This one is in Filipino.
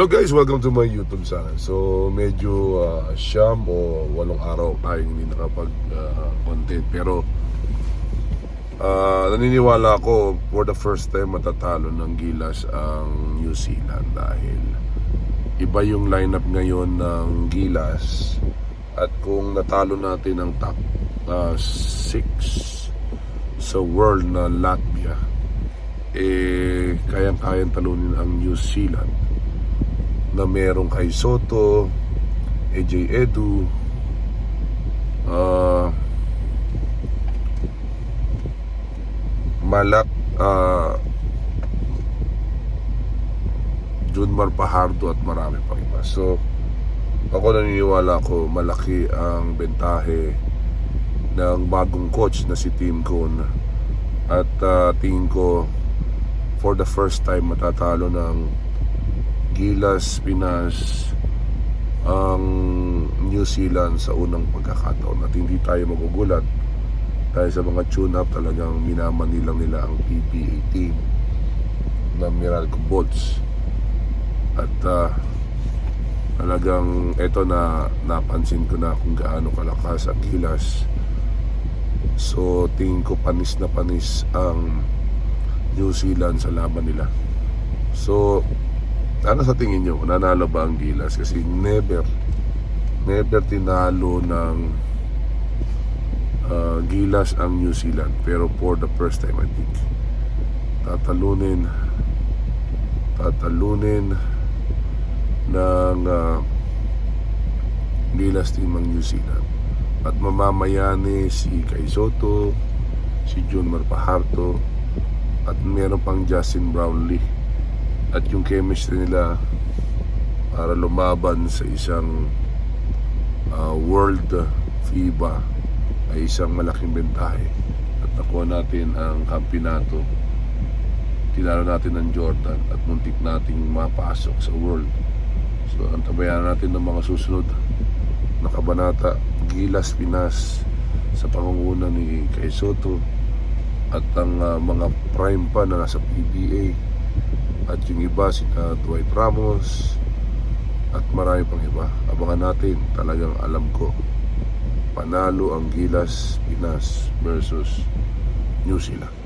Hello guys, welcome to my YouTube channel. So medyo uh, siyam o walong araw tayong hindi nakapag-content. Pero uh, naniniwala ako for the first time matatalo ng Gilas ang New Zealand dahil iba yung lineup ngayon ng Gilas at kung natalo natin ang top 6 sa world na Latvia eh kayang-kayang talunin ang New Zealand na merong kay Soto, AJ Edu, ah Malak, ah Junmar Pahardo at marami pang iba. So, ako naniniwala ko malaki ang bentahe ng bagong coach na si Tim Cone at ah, tingin ko for the first time matatalo ng Gilas, Pinas ang New Zealand sa unang pagkakataon. At hindi tayo magugulat dahil sa mga tune-up talagang minaman nilang nila ang PBA team na Meralco Bolts. At ah, talagang eto na napansin ko na kung gaano kalakas ang Gilas. So tingin ko panis na panis ang New Zealand sa laban nila. So ano sa tingin nyo? Nanalo ba ang Gilas? Kasi never, never tinalo ng uh, Gilas ang New Zealand. Pero for the first time, I think, tatalunin, tatalunin ng uh, Gilas team ang New Zealand. At mamamayani si Kai Soto, si John Marpaharto, at meron pang Justin Brownlee at yung chemistry nila para lumaban sa isang uh, world FIBA ay isang malaking bentahe. At nakuha natin ang kampinato. Tinalo natin ng Jordan at muntik nating mapasok sa world. So antabayan natin ng mga susunod na kabanata Gilas Pinas sa pangunguna ni Kay Soto at ang uh, mga prime pa na nasa PBA at yung iba si uh, Dwight Ramos at marami pang iba. Abangan natin talagang alam ko panalo ang Gilas Pinas versus New Zealand